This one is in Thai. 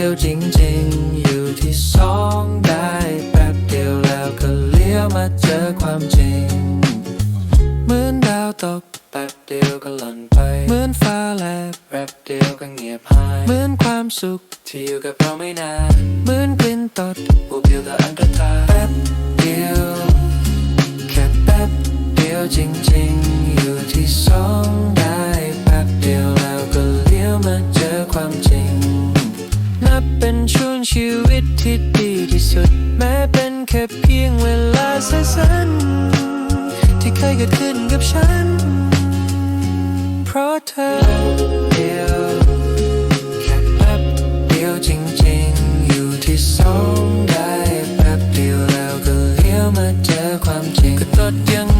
ดียวจริงๆ อยู่ที่สองได้แป๊บเดียวแล้วก็เลี้ยวมาเจอความจริง เหมือนดาวตกแป๊บเดียวก็หล่นไป เหมือนฟ้าแลบแป๊บเดียวก็เงียบหาย เหมือนความสุขที่อยู่กับเราไม่นาน เหมือนกลิ่นตดบูบเดียวก็อันตรธานแป๊บเดียว แค่แป๊บเดียวจริงๆ อยู่ที่สอง บเป็นช่วงชีวิตที่ดีที่สุด แม้เป็นแค่เพียงเวลาสั้นๆที่เคยเกิดขึ้นกับฉัน เพราะเธอเดียวแป๊บเดียวจริงๆ อยู่ที่สองได้แป๊บเดียวแล้วก็เลี้ยวมาเจอความจริงก็ตดยัง